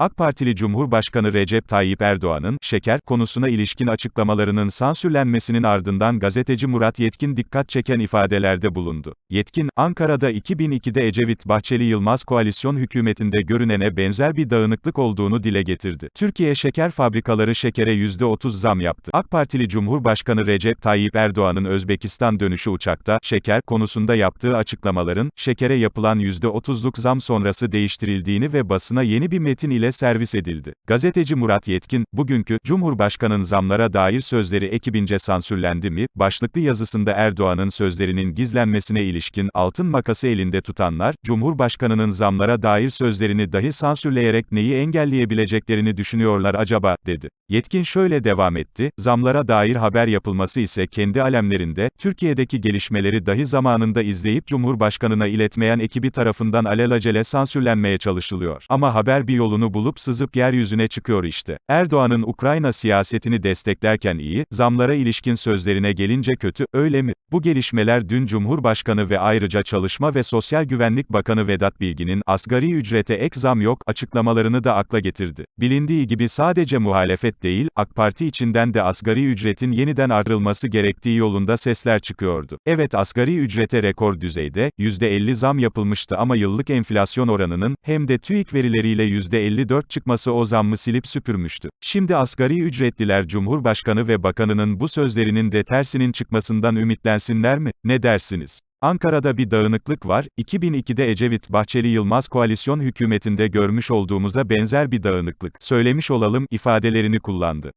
AK Partili Cumhurbaşkanı Recep Tayyip Erdoğan'ın, şeker konusuna ilişkin açıklamalarının sansürlenmesinin ardından gazeteci Murat Yetkin dikkat çeken ifadelerde bulundu. Yetkin, Ankara'da 2002'de Ecevit-Bahçeli-Yılmaz koalisyon hükümetinde görünene benzer bir dağınıklık olduğunu dile getirdi. Türkiye şeker fabrikaları şekere %30 zam yaptı. AK Partili Cumhurbaşkanı Recep Tayyip Erdoğan'ın Özbekistan dönüşü uçakta, şeker konusunda yaptığı açıklamaların, şekere yapılan %30'luk zam sonrası değiştirildiğini ve basına yeni bir metin ile servis edildi. Gazeteci Murat Yetkin, bugünkü, Cumhurbaşkanın zamlara dair sözleri ekibince sansürlendi mi, başlıklı yazısında Erdoğan'ın sözlerinin gizlenmesine ilişkin altın makası elinde tutanlar, Cumhurbaşkanının zamlara dair sözlerini dahi sansürleyerek neyi engelleyebileceklerini düşünüyorlar acaba, dedi. Yetkin şöyle devam etti, zamlara dair haber yapılması ise kendi alemlerinde, Türkiye'deki gelişmeleri dahi zamanında izleyip Cumhurbaşkanına iletmeyen ekibi tarafından alelacele sansürlenmeye çalışılıyor. Ama haber bir yolunu bulup sızıp yeryüzüne çıkıyor işte. Erdoğan'ın Ukrayna siyasetini desteklerken iyi, zamlara ilişkin sözlerine gelince kötü, öyle mi? Bu gelişmeler dün Cumhurbaşkanı ve ayrıca Çalışma ve Sosyal Güvenlik Bakanı Vedat Bilgin'in asgari ücrete ek zam yok açıklamalarını da akla getirdi. Bilindiği gibi sadece muhalefet değil, AK Parti içinden de asgari ücretin yeniden artırılması gerektiği yolunda sesler çıkıyordu. Evet asgari ücrete rekor düzeyde, %50 zam yapılmıştı ama yıllık enflasyon oranının, hem de TÜİK verileriyle %54 çıkması o zammı silip süpürmüştü. Şimdi asgari ücretliler Cumhurbaşkanı ve Bakanının bu sözlerinin de tersinin çıkmasından ümitlensinler mi? Ne dersiniz? Ankara'da bir dağınıklık var, 2002'de Ecevit-Bahçeli-Yılmaz koalisyon hükümetinde görmüş olduğumuza benzer bir dağınıklık, söylemiş olalım, ifadelerini kullandı.